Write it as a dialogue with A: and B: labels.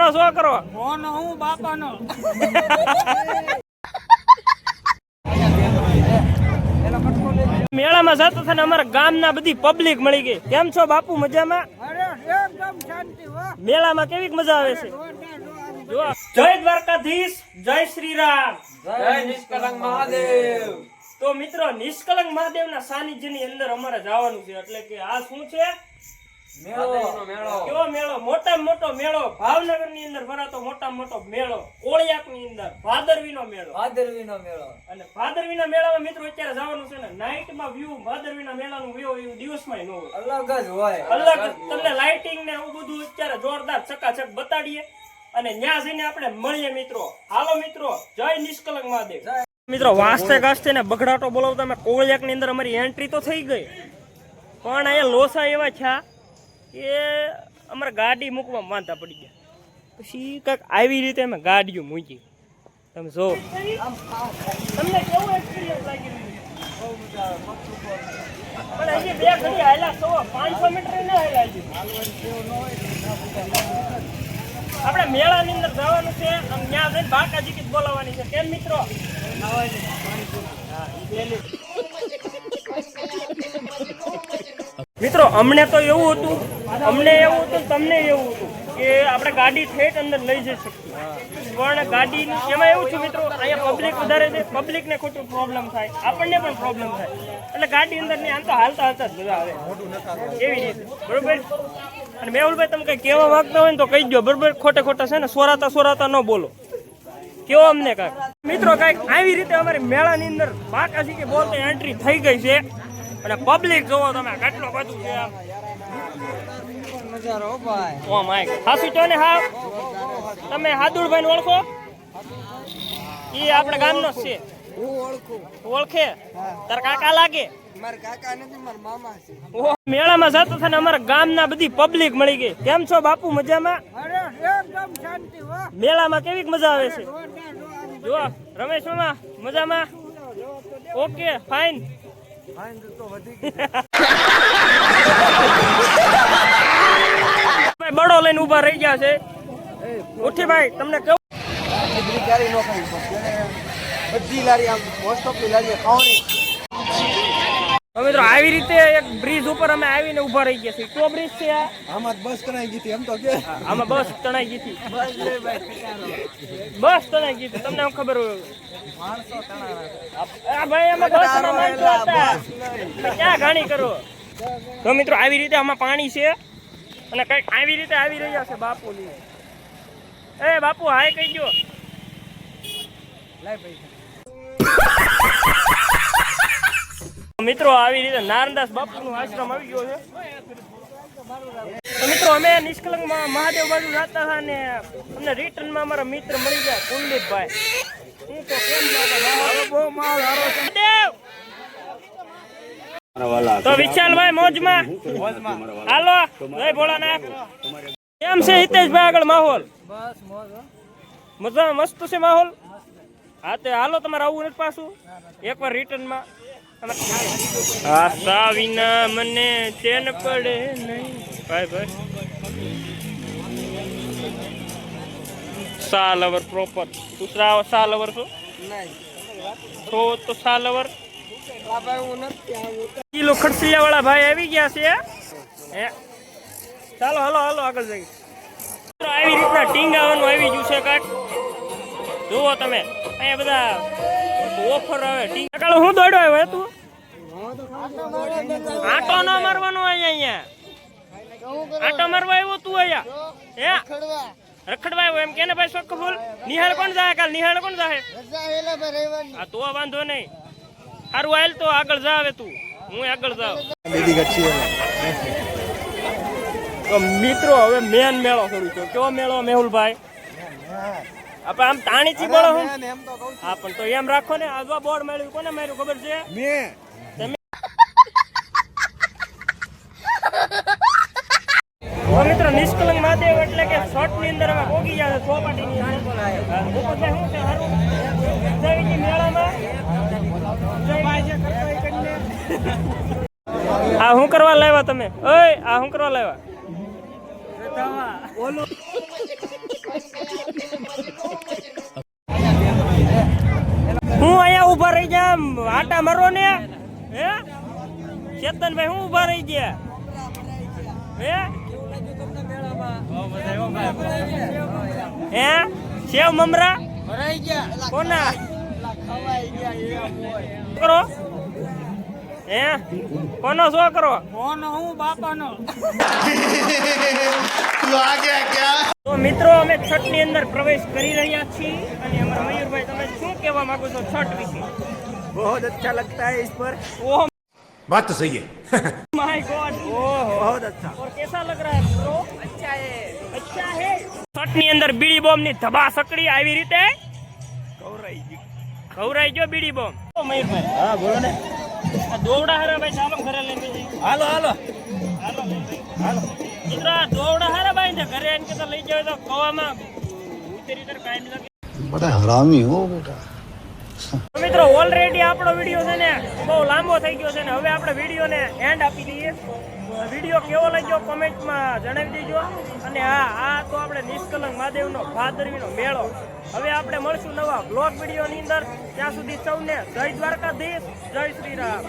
A: કોનો છોકરો
B: કોનો હું બાપાનો?
A: મેળામાં જતો થઈને અમારા ગામના બધી પબ્લિક મળી ગઈ. કેમ છો બાપુ મજામાં? મેળામાં કેવી મજા આવે છે? જય દ્વારકાધીશ જય શ્રી રામ
B: જય નિષ્કલંક મહાદેવ.
A: તો મિત્રો નિષ્કલંક મહાદેવના સાનિધ્યની અંદર અમારે જવાનું છે. એટલે કે આ શું છે?
B: મેળો. મેળો.
A: કેવો મેળો? મોટામાં મોટો મેળો. ભાવનગરની અંદર ભરાતો મોટામાં મોટો મેળો. કોળિયાકની અંદર ભાદરવીનો મેળો.
B: ભાદરવીનો મેળો.
A: અને ભાદરવીના મેળામાં મિત્રો અત્યારે જવાનું છે ને નાઇટમાં વ્યૂ ભાદરવીના મેળાનું વ્યૂ એવું દિવસમાં ન હોય.
B: અલગ જ હોય.
A: અલગ તમને લાઇટિંગ ને એવું બધું અત્યારે જોરદાર ચકાચક બતાડીએ. અને ત્યાં જઈને આપણે મળીએ મિત્રો. હાલો મિત્રો જય નિષ્કલંક મહાદેવ. મિત્રો વાસ્તે ગાસ્તે ને બગડાટો બોલાવતા અમે કોળિયાકની અંદર અમારી એન્ટ્રી તો થઈ ગઈ. પણ અહીંયા લોસા એવા છે કે અમારે ગાડી મૂકવા માંદા પડી ગયા. પછી કાંઈક આવી રીતે અમે ગાડીઓ મૂકી. તમે જો. તમને કેવો એક્સપિરિયન્સ લાગી પણ હજી બે ઘડી હાલ્યા, સો પાંચસો મીટર આપણે મેળાની અંદર જવાનું છે, આમ ત્યાં જઈને બાકાજી કીધ બોલાવવાની છે. કેમ મિત્રો. મિત્રો, અમને તો એવું હતું અમને એવું હતું, તમને એવું હતું કે આપણે ગાડી ઠેઠ અંદર લઈ જઈ શકીએ. પણ ગાડી એમાં એવું છે મિત્રો, અહીંયા પબ્લિક વધારે છે પબ્લિક ને ખોટું પ્રોબ્લેમ થાય, આપણને પણ પ્રોબ્લેમ થાય. એટલે ગાડી અંદર આમ તો હાલતા હાલતા જ બધા આવે એવી રીતે. બરોબર? અને મેહુલભાઈ, તમે કઈ કહેવા માંગતા હોય ને તો કહી દો બરોબર? ખોટે ખોટા છે ને, સોરાતા સોરાતા ન બોલો. કેવો અમને કાંઈક મિત્રો, કાંઈક આવી રીતે અમારી મેળાની અંદર બાકાજી કે બોલતે એન્ટ્રી થઈ ગઈ છે. અને પબ્લિક જોવો તમે, કેટલો બધું છે. આમ
B: નજારો ભાઈ.
A: Oh my. હાસુ છો ને હા તમે હાદુડભાઈ ને ઓળખો? ઈ આપણા ગામનો છે.
B: હું ઓળખું.
A: ઓળખે? તાર કાકા લાગે?
B: મારા કાકા નથી મારા મામા છે.
A: ઓહો, મેળામાં જતો થાય ને અમારા ગામના બધી પબ્લિક મળી ગઈ. કેમ છો બાપુ મજામાં?
B: અરે એકદમ શાંતિ હો.
A: મેળામાં કેવી મજા આવે છે? જો રમેશ મામા મજામાં ઓકે ફાઇન.
B: તો વધી
A: લઈને ઊભા રહી ગયા છે. ઉઠી ભાઈ તમને કેવું
B: બધી ગાડી નો ખાઈ બધી લારી આમ મોસ્ટ ઓફ લારી ખાવણી
A: મિત્રો આવી રીતે એક બ્રિજ ઉપર અમે આવીને ઊભા રહી ગયા છીએ. કયો બ્રિજ છે આ?
B: આમાં બસ કરાઈ ગઈ હતી એમ તો કે.
A: આમાં બસ તણાઈ ગઈ હતી. બસ તણાઈ ગઈ હતી. તમને શું ખબર ભાઈ બસ માણસો હતા. ક્યાં ઘાણી કરો? તો મિત્રો આવી રીતે આમાં પાણી છે. અને કંઈક આવી રીતે આવી રહ્યા છે બાપુ એ બાપુ, હાય કહી દો મિત્રો, આવી રીતે નારણદાસ બાપુ નું આશ્રમ આવી ગયો છે. મિત્રો, અમે નિષ્કલંકમાં મહાદેવ બાજુ જતા હતા ને અમને રિટર્નમાં અમારા મિત્ર મળી ગયા, કુલદીપભાઈ. હું તો કેમ બહુ માલ હારો મહાદેવ તો વિશાલભાઈ મોજમાં. હાલો જય ભોળાનાથ. કેમ છે હિતેશભાઈ આગળ માહોલ?
B: મજા
A: મસ્ત છે માહોલ? હા તે હાલો તમારે આવવું નથી પાછું. એકવાર રિટર્નમાં. આશા વિના મને ચેન પડે નહીં. ભાઈ ભાઈ. સાલવર પ્રોપર દૂસરા સાલ
B: અવર
A: છો? તો સાલવર
B: આ
A: ખડસલિયા વાળા ભાઈ આવી ગયા છે. હે? ચાલો હલો હાલો આગળ જઈએ. આવી રીતના ટીંગાવાનું આવી ગયું છે કાંઈક. જુઓ તમે અહીંયા બધા ઓફર આવે ટીંગ. હું દોડ્યો આવ્યો તું? આટો ન મારવાનો અહીંયા. આટો મારવા આવ્યો તું અહીંયા? હે? રખડવા આવ્યો એમ કેને ભાઈ શોખ ફૂલ? નિહાળ કોણ જાય કાલ? નિહાળ કોણ જાય? આ તો વાંધો નહીં. સારું આયલ તો આગળ જા હવે તું. હું આગળ
B: જાવ
A: તો મિત્રો હવે મેન મેળો શરૂ થયો. કેવો મેળો મેહુલભાઈ? આપણે આમ તાણીથી બોલો હું.
B: તો
A: હા પણ તો એમ રાખો ને આ બોર્ડ મળ્યું કોને માર્યું ખબર છે?
B: મેં.
A: તો નિષ્કલંક મહાદેવ એટલે કે શોર્ટની અંદર અમે ભોગી ગયા છે ચોપાટી ની અંદર શું છે હારું? આ શું કરવા લાવ્યા તમે? ઓય આ શું કરવા લાવ્યા? હું અહીંયા ઊભા રહી ગયા આટા મારો ને? હે? ચેતનભાઈ હું ઊભા રહી ગયા? હે? હે? સેવ મમરા? ભરાઈ ગયા. કોના? કરો. હે કોનો શો કરો તો મિત્રો અમે છઠ ની અંદર પ્રવેશ કરી રહ્યા છીએ અને અમારા મયુરભાઈ તમે શું કહેવા માંગો છો છઠ વિશે
B: बहुत अच्छा लगता है इस पर
A: ओह
C: बात तो सही है
A: माय गॉड ओह
B: बहुत अच्छा
A: और कैसा लग रहा है ब्रो अच्छा है अच्छा है છઠ ની અંદર બીડી બોમ્બ ની ધબા સકડી આવી રીતે કવરાઈ ગઈ કવરાઈ ગયો બીડી બોમ્બ ઓ મયુરભાઈ
B: હા બોલો ને
A: આ દોવડા હારા ભાઈ ચાલો ઘરે લઈ જઈએ.
B: હાલો હાલો.
A: હાલો હાલો મિત્રો દોવડા હારા ભાઈ ને ઘરે એને તો
D: બધા હરામી હો
A: બેટા. મિત્રો ઓલરેડી આપણો વીડિયો છે ને બહુ લાંબો થઈ ગયો છે ને હવે આપણે વિડીયોને એન્ડ આપી દઈએ. વીડિયો કેવો લાગ્યો કોમેન્ટમાં જણાવી દેજો. અને હા, આ તો આપણે નિષ્કલંક મહાદેવનો ભાદરવીનો મેળો. હવે આપણે મળશું નવા બ્લોગ વિડીયોની અંદર. ત્યાં સુધી સૌને જય દ્વારકાધીશ, જય શ્રી રામ.